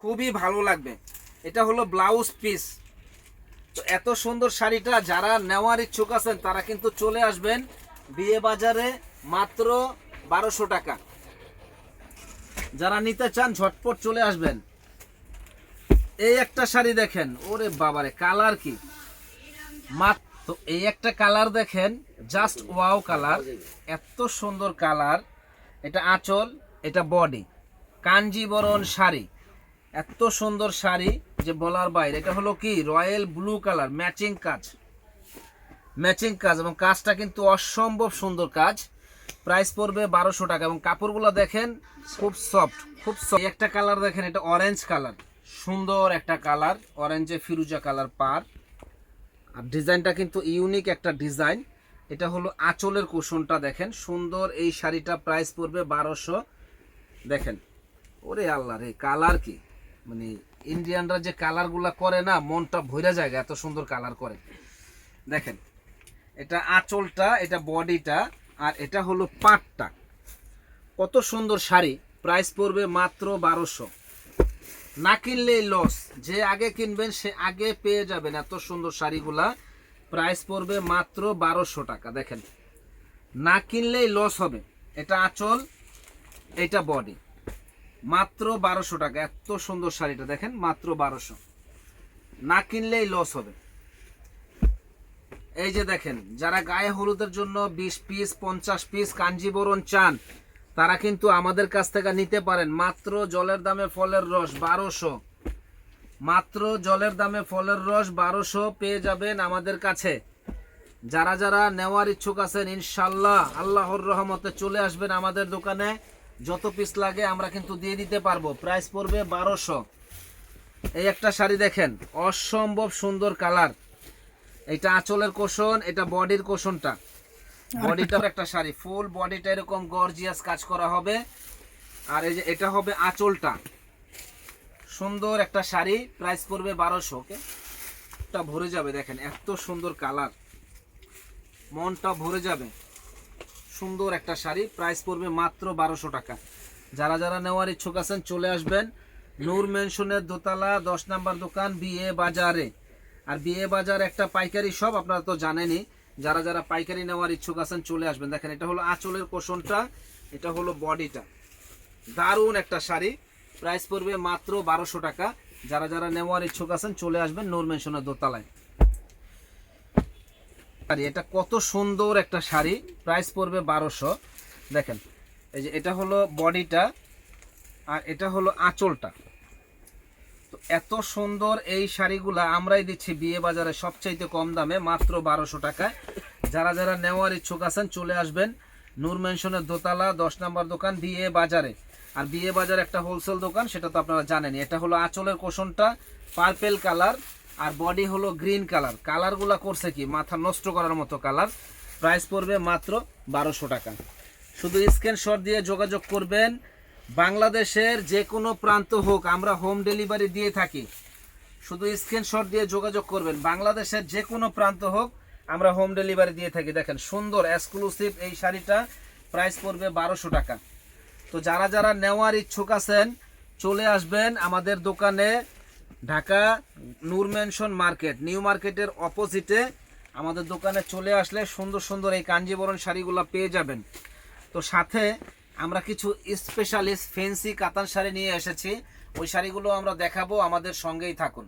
খুবই ভালো লাগবে। এটা হলো ব্লাউজ পিস তো এত সুন্দর শাড়িটা যারা নেওয়ার ইচ্ছুক আছেন, তারা কিন্তু চলে আসবেন বিয়ে বাজারে মাত্র বারোশো টাকা। যারা নিতে চান, ঝটপট চলে আসবেন। এই একটা শাড়ি দেখেন, ওরে বাবারে, কালার কি? তো এই একটা কালার দেখেন জাস্ট ওয়াও কালার। এত সুন্দর কালার। এটা আঁচল, এটা বডি কাঞ্জিবরণ শাড়ি। এত সুন্দর শাড়ি যে বলার বাইরে। এটা হলো কি? রয়্যাল ব্লু কালার, ম্যাচিং কাজ। ম্যাচিং কাজ এবং কাজটা কিন্তু অসম্ভব সুন্দর কাজ। প্রাইস পড়বে বারোশো টাকা এবং কাপড়গুলো দেখেন খুব সফট, খুব। এই একটা কালার দেখেন, এটা অরেঞ্জ কালার। সুন্দর একটা কালার, অরেঞ্জে ফিরুজা কালার পার। আর ডিজাইনটা কিন্তু ইউনিক একটা ডিজাইন। এটা হলো আঁচলের কুশনটা দেখেন, সুন্দর এই শাড়িটা প্রাইস পড়বে বারোশো। দেখেন, ওরে আল্লাহ রে, কালার কি? মানে ইন্ডিয়ানরা যে কালারগুলা করে না, মনটা ভৈরা জায়গা এত সুন্দর কালার করে। দেখেন, এটা আঁচলটা, এটা বডিটা, আর এটা হলো পাটটা। কত সুন্দর শাড়ি প্রাইস পড়বে মাত্র বারোশো। না কিনলেই লস যে আগে কিনবেন, সে আগে পেয়ে যাবেন এত সুন্দর শাড়িগুলা। প্রাইস পড়বে মাত্র বারোশো টাকা, দেখেন। না কিনলেই লস হবে, এটা আঁচল, এটা বডি মাত্র বারোশো টাকা। এত সুন্দর শাড়িটা দেখেন, মাত্র বারোশো। না কিনলেই লস হবে। এই যে দেখেন, যারা গায়ে হলুদের জন্য বিশ পিস পঞ্চাশ পিস কাঞ্জিবরণ চান, তারা কিন্তু আমাদের কাছ থেকে নিতে পারেন। মাত্র জলের দামে ফলের রস বারোশো। মাত্র জলের দামে ফলের রস বারোশো পেয়ে যাবেন আমাদের কাছে। যারা যারা নেওয়ার ইচ্ছুক আছেন, ইনশাল্লাহ আল্লাহর রহমতে চলে আসবেন আমাদের দোকানে। যত পিস লাগে আমরা কিন্তু দিয়ে দিতে পারব। প্রাইস পড়বে বারোশো। এই একটা শাড়ি দেখেন অসম্ভব সুন্দর কালার এটা আঁচলের কোষণ এটা বডির কোষণটা। বডিটার একটা শাড়ি ফুল বডিটা এরকম গর্জিয়াস কাজ করা হবে। আর এই যে এটা হবে আঁচলটা। সুন্দর একটা শাড়ি প্রাইস পড়বে বারোশো ওকে ভরে যাবে দেখেন এত সুন্দর কালার মনটা ভরে যাবে। সুন্দর একটা শাড়ি। প্রাইস পড়বে মাত্র বারোশো টাকা। যারা যারা নেওয়ার ইচ্ছুক আছেন, চলে আসবেন। নূর মেনশনের দোতলা, দশ নাম্বার দোকান, বিয়ে বাজারে। আর বিয়ে বাজার একটা পাইকারি সব আপনারা তো জানেনই। যারা যারা পাইকারি নেওয়ার ইচ্ছুক আছেন, চলে আসবেন। দেখেন, এটা হলো আঁচলের কোষণটা, এটা হলো বডিটা। দারুণ একটা শাড়ি। প্রাইস পড়বে মাত্র বারোশো টাকা। যারা যারা নেওয়ার ইচ্ছুক আছেন, চলে আসবেন নূর মেনশনের দোতলায়। এটা কত সুন্দর একটা শাড়ি। প্রাইস পড়বে বারোশো। দেখেন, এই যে এটা হলো বডিটা আর এটা হলো আঁচলটা। তো এত সুন্দর এই শাড়িগুলা আমরাই দিচ্ছি বিয়ে বাজারে সবচাইতে কম দামে, মাত্র বারোশো টাকায়। যারা যারা নেওয়ার ইচ্ছুক আছেন, চলে আসবেন। নূর মেনশনের দোতলা, দশ নম্বর দোকান, বিয়ে বাজারে। আর বিয়ে বাজার একটা হোলসেল দোকান, সেটা তো আপনারা জানেনই। এটা হলো আঁচলের কোষণটা পার্পেল কালার আর বডি হলো গ্রিন কালার কালারগুলা করছে কি? মাথা নষ্ট করার মতো কালার প্রাইস পড়বে মাত্র বারোশো টাকা। শুধু স্ক্রিনশট দিয়ে যোগাযোগ করবেন। বাংলাদেশের যে কোনো প্রান্ত হোক, আমরা হোম ডেলিভারি দিয়ে থাকি। শুধু স্ক্রিনশট দিয়ে যোগাযোগ করবেন। বাংলাদেশের যে কোনো প্রান্ত হোক, আমরা হোম ডেলিভারি দিয়ে থাকি। দেখেন, সুন্দর এক্সক্লুসিভ এই শাড়িটা প্রাইস পড়বে বারোশো টাকা। তো যারা যারা নেওয়ার ইচ্ছুক আছেন, চলে আসবেন আমাদের দোকানে। ঢাকা নূর মার্কেট, নিউ মার্কেটের অপোজিটে আমাদের দোকানে চলে আসলে সুন্দর সুন্দর এই কাঞ্জিবরণ শাড়িগুলো পেয়ে যাবেন। তো সাথে আমরা কিছু স্পেশালিস্ট ফেন্সি কাতান শাড়ি নিয়ে এসেছি। ওই শাড়িগুলো আমরা দেখাবো, আমাদের সঙ্গেই থাকুন।